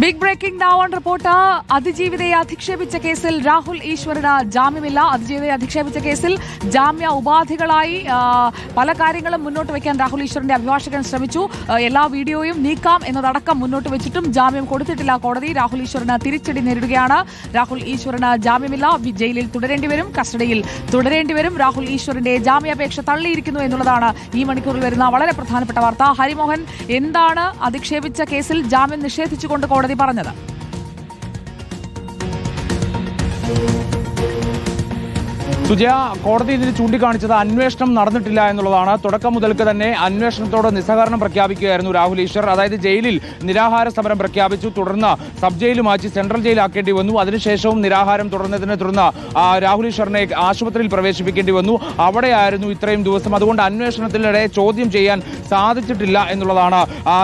Big breaking on report അതിജീവിതയെ അധിക്ഷേപിച്ച കേസിൽ രാഹുൽ ഈശ്വറിന് ജാമ്യമില്ല. അതിജീവിതയെ അധിക്ഷേപിച്ച കേസിൽ ജാമ്യ ഉപാധികളായി പല കാര്യങ്ങളും മുന്നോട്ട് വയ്ക്കാൻ രാഹുൽ ഈശ്വറിന്റെ അഭിഭാഷകൻ ശ്രമിച്ചു. എല്ലാ വീഡിയോയും നീക്കാം എന്നതടക്കം മുന്നോട്ട് വെച്ചിട്ടും ജാമ്യം കൊടുത്തിട്ടില്ല കോടതി. രാഹുൽ ഈശ്വറിന് തിരിച്ചടി നേരിടുകയാണ്. രാഹുൽ ഈശ്വറിന് ജാമ്യമില്ല. ജയിലിൽ തുടരേണ്ടി വരും. കസ്റ്റഡിയിൽ തുടരേണ്ടി വരും. രാഹുൽ ഈശ്വറിന്റെ ജാമ്യാപേക്ഷ തള്ളിയിരിക്കുന്നു എന്നുള്ളതാണ് ഈ മണിക്കൂറിൽ വരുന്ന വളരെ പ്രധാനപ്പെട്ട വാർത്ത. ഹരിമോഹൻ എന്താണ് അധിക്ഷേപിച്ച കേസിൽ ജാമ്യം നിഷേധിച്ചുകൊണ്ട് കോടതി പറഞ്ഞത്. സുജയ കോടതി ഇതിന് ചൂണ്ടിക്കാണിച്ചത് അന്വേഷണം നടന്നിട്ടില്ല എന്നുള്ളതാണ്. തുടക്കം മുതൽക്ക് തന്നെ അന്വേഷണത്തോട് നിസ്സഹകരണം പ്രഖ്യാപിക്കുകയായിരുന്നു രാഹുൽ ഈശ്വർ. അതായത് ജയിലിൽ നിരാഹാര സമരം പ്രഖ്യാപിച്ചു. തുടർന്ന് സബ് ജയിൽ മാറ്റി സെൻട്രൽ ജയിലാക്കേണ്ടി വന്നു. അതിനുശേഷവും നിരാഹാരം തുടർന്നതിനെ തുടർന്ന് രാഹുൽ ഈശ്വറിനെ ആശുപത്രിയിൽ പ്രവേശിപ്പിക്കേണ്ടി വന്നു. അവിടെയായിരുന്നു ഇത്രയും ദിവസം. അതുകൊണ്ട് അന്വേഷണത്തിനിടെ ചോദ്യം ചെയ്യാൻ സാധിച്ചിട്ടില്ല എന്നുള്ളതാണ്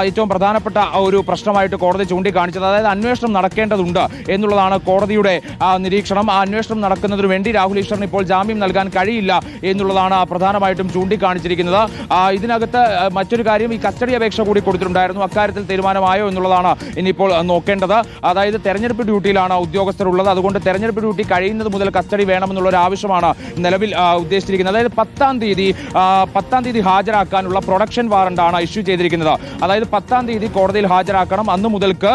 ഏറ്റവും പ്രധാനപ്പെട്ട ഒരു പ്രശ്നമായിട്ട് കോടതി ചൂണ്ടിക്കാണിച്ചത്. അതായത് അന്വേഷണം നടക്കേണ്ടതുണ്ട് എന്നുള്ളതാണ് കോടതിയുടെ നിരീക്ഷണം. ആ അന്വേഷണം നടക്കുന്നതിന് വേണ്ടി രാഹുൽ ഈശ്വറിന് ഇപ്പോൾ ജാമ്യം നൽകാൻ കഴിയില്ല എന്നുള്ളതാണ് പ്രധാനമായിട്ടും ചൂണ്ടിക്കാണിച്ചിരിക്കുന്നത്. ഇതിനകത്ത് മറ്റൊരു കാര്യം ഈ കസ്റ്റഡി അപേക്ഷ കൂടി കൊടുത്തിട്ടുണ്ടായിരുന്നു. അക്കാര്യത്തിൽ തീരുമാനമായോ എന്നുള്ളതാണ് ഇനിയിപ്പോൾ നോക്കേണ്ടത്. അതായത് തെരഞ്ഞെടുപ്പ് ഡ്യൂട്ടിയിലാണ് ഉദ്യോഗസ്ഥരുള്ളത്. അതുകൊണ്ട് തെരഞ്ഞെടുപ്പ് ഡ്യൂട്ടി കഴിയുന്നത് മുതൽ കസ്റ്റഡി വേണമെന്നുള്ള ഒരു ആവശ്യമാണ് നിലവിൽ ഉദ്ദേശിച്ചിരിക്കുന്നത്. അതായത് പത്താം തീയതി പത്താം തീയതി ഹാജരാക്കാനുള്ള പ്രൊഡക്ഷൻ വാറണ്ടാണ് ഇഷ്യൂ ചെയ്തിരിക്കുന്നത്. അതായത് പത്താം തീയതി കോടതിയിൽ ഹാജരാക്കണം. അന്ന് മുതൽക്ക്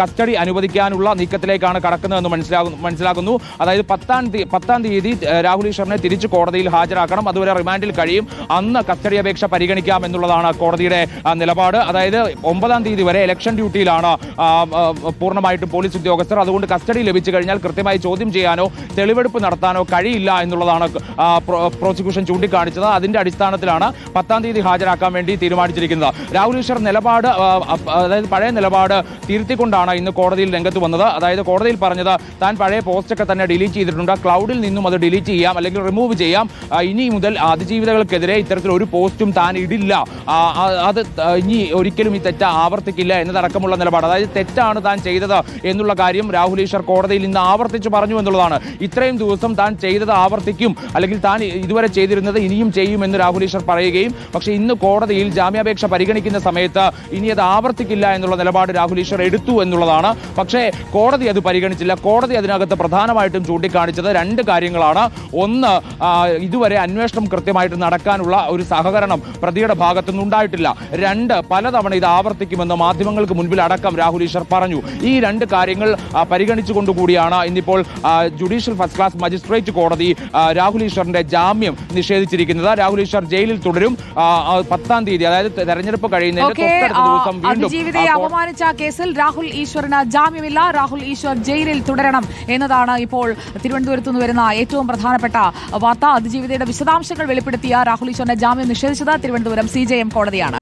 കസ്റ്റഡി അനുവദിക്കാനുള്ള നീക്കത്തിലേക്കാണ് കടക്കുന്നതെന്ന് മനസ്സിലാകുന്നു മനസ്സിലാക്കുന്നു. അതായത് പത്താം തീയതി പത്താം തീയതി രാഹുൽ ഈശ്വറിനെ തിരിച്ച് കോടതിയിൽ ഹാജരാക്കണം. അതുവരെ റിമാൻഡിൽ കഴിയും. അന്ന് കസ്റ്റഡി അപേക്ഷ പരിഗണിക്കാം എന്നുള്ളതാണ് കോടതിയുടെ നിലപാട്. അതായത് ഒമ്പതാം തീയതി വരെ ഇലക്ഷൻ ഡ്യൂട്ടിയിലാണ് പൂർണമായിട്ടും പോലീസ് ഉദ്യോഗസ്ഥർ. അതുകൊണ്ട് കസ്റ്റഡി ലഭിച്ചു കഴിഞ്ഞാൽ കൃത്യമായി ചോദ്യം ചെയ്യാനോ തെളിവെടുപ്പ് നടത്താനോ കഴിയില്ല എന്നുള്ളതാണ് പ്രോസിക്യൂഷൻ ചൂണ്ടിക്കാണിച്ചത്. അതിന്റെ അടിസ്ഥാനത്തിലാണ് പത്താം തീയതി ഹാജരാക്കാൻ വേണ്ടി തീരുമാനിച്ചിരിക്കുന്നത്. രാഹുൽ ഈശ്വർ നിലപാട് അതായത് പഴയ നിലപാട് തിരുത്തിക്കൊണ്ടാണ് ഇന്ന് കോടതിയിൽ രംഗത്ത് വന്നത്. അതായത് കോടതിയിൽ പറഞ്ഞത് താൻ പഴയ പോസ്റ്റൊക്കെ തന്നെ ഡിലീറ്റ് ചെയ്തിട്ടുണ്ട്. ക്ലൗഡിൽ നിന്നും അത് ഡിലീറ്റ് ചെയ്യാം അല്ലെങ്കിൽ റിമൂവ് ചെയ്യാം. ഇനി മുതൽ അതിജീവിതകൾക്കെതിരെ ഇത്തരത്തിൽ ഒരു പോസ്റ്റും താൻ ഇടില്ല. അത് ഇനി ഒരിക്കലും ഈ തെറ്റ് ആവർത്തിക്കില്ല എന്നതടക്കമുള്ള നിലപാട്. അതായത് തെറ്റാണ് താൻ ചെയ്തത് എന്നുള്ള കാര്യം രാഹുൽ ഈശ്വർ കോടതിയിൽ ഇന്ന് ആവർത്തിച്ച് പറഞ്ഞു എന്നുള്ളതാണ്. ഇത്രയും ദിവസം താൻ ചെയ്തത് ആവർത്തിക്കും. അല്ലെങ്കിൽ താൻ ഇതുവരെ ചെയ്തിരുന്നത് ഇനിയും ചെയ്യും എന്ന് രാഹുൽ ഈശ്വർ പറയുകയും പക്ഷേ ഇന്ന് കോടതിയിൽ ജാമ്യാപേക്ഷ പരിഗണിക്കുന്ന സമയത്ത് ഇനി അത് ആവർത്തിക്കില്ല എന്നുള്ള നിലപാട് രാഹുൽ ഈശ്വർ എടുത്തു എന്നുള്ളതാണ്. പക്ഷേ കോടതി അത് പരിഗണിച്ചില്ല. കോടതി അതിനകത്ത് പ്രധാനമായിട്ടും ചൂണ്ടിക്കാണിച്ചത് രണ്ട് കാര്യങ്ങളാണ്. ഒന്ന് ഇതുവരെ അന്വേഷണം കൃത്യമായിട്ട് നടക്കാനുള്ള ഒരു സഹകരണം പ്രതിയുടെ ഭാഗത്തുനിന്ന് ഉണ്ടായിട്ടില്ല. രണ്ട് പലതവണ ഇത് ആവർത്തിക്കുമെന്ന് മാധ്യമങ്ങൾക്ക് മുൻപിൽ അടക്കം രാഹുൽ ഈശ്വർ പറഞ്ഞു. ഈ രണ്ട് കാര്യങ്ങൾ പരിഗണിച്ചുകൊണ്ടുകൂടിയാണ് ഇന്നിപ്പോൾ ജുഡീഷ്യൽ ഫസ്റ്റ് ക്ലാസ് മജിസ്ട്രേറ്റ് കോടതി രാഹുൽ ഈശ്വറിന്റെ ജാമ്യം നിഷേധിച്ചിരിക്കുന്നത്. രാഹുൽ ഈശ്വർ ജയിലിൽ തുടരും. പത്താം തീയതി അതായത് തെരഞ്ഞെടുപ്പ് കഴിയുന്നതിന്റെ ഓക്കെ തൊട്ടടുത്ത ദിവസം വീണ്ടും അപമാനിച്ച കേസിൽ രാഹുൽ ഈശ്വറിന് ജാമ്യമില്ല. രാഹുൽ ഈശ്വർ ജയിലിൽ തുടരണം എന്നതാണ് ഇപ്പോൾ തിരുവനന്തപുരത്ത് നിന്ന് വരുന്ന ഏറ്റവും പ്രധാനപ്പെട്ട വാർത്ത. അതിജീവിതയുടെ വിശദാംശങ്ങൾ വെളിപ്പെടുത്തിയ രാഹുൽ ഈശ്വറിന്റെ ജാമ്യം നിഷേധിച്ചത് തിരുവനന്തപുരം സി കോടതിയാണ്.